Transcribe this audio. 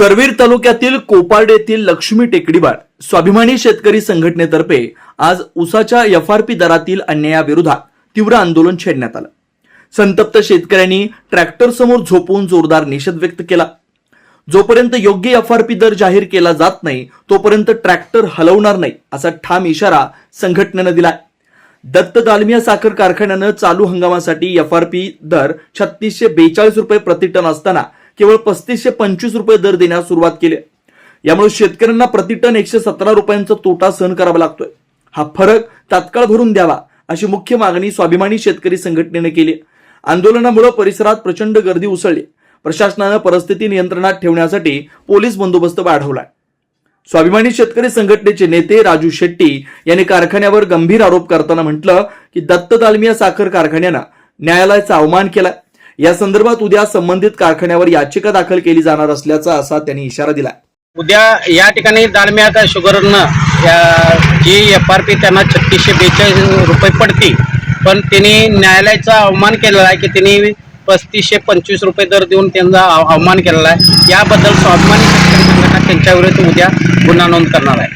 करवीर तालुक्यातील कोपार्ड येथील लक्ष्मी टेकडीवाड स्वाभिमानी शेतकरी संघटनेतर्फे आज उसाच्या एफआरपी दरातील अन्यायाविरोधात तीव्र आंदोलन छेडण्यात आलं. संतप्त शेतकऱ्यांनी ट्रॅक्टर समोर झोपून जोरदार निषेध व्यक्त केला. जोपर्यंत योग्य एफआरपी दर जाहीर केला जात नाही तोपर्यंत ट्रॅक्टर हलवणार नाही असा ठाम इशारा संघटनेनं दिलाय. दत्त दालमिया साखर कारखान्यानं चालू हंगामासाठी एफआरपी दर छत्तीसशे बेचाळीस रुपये प्रतिटन असताना केवळ पस्तीसशे पंचवीस रुपये दर देण्यास सुरुवात केली यामुळे शेतकऱ्यांना प्रति टन एकशे सतरा रुपयांचा तोटा सहन करावा लागतोय. हा फरक तात्काळ भरून द्यावा अशी मुख्य मागणी स्वाभिमानी शेतकरी संघटनेने केली आंदोलनामुळे परिसरात प्रचंड गर्दी उसळली प्रशासनानं परिस्थिती नियंत्रणात ठेवण्यासाठी पोलीस बंदोबस्त वाढवलाय. स्वाभिमानी शेतकरी संघटनेचे नेते राजू शेट्टी यांनी कारखान्यावर गंभीर आरोप करताना म्हटलं की दत्त दालमिया साखर कारखान्यानं न्यायालयाचा अवमान केला या संदर्भात उद्या संबंधित कारखान्यावर याचिका दाखल केली जाणार असल्याचा असा त्यांनी इशारा दिला उद्या या ठिकाणी दालम्या शुगरनं जी एफ आर पी त्यांना छत्तीसशे बेचाळीस रुपये पडते पण त्यांनी न्यायालयाचा अवमान केलेला आहे की त्यांनी पस्तीसशे पंचवीस रुपये दर देऊन त्यांचा अवमान केलेला आहे. याबद्दल स्वाभिमानी शेतकरी संघटना त्यांच्याविरुद्ध उद्या गुन्हा नोंद करणार आहे.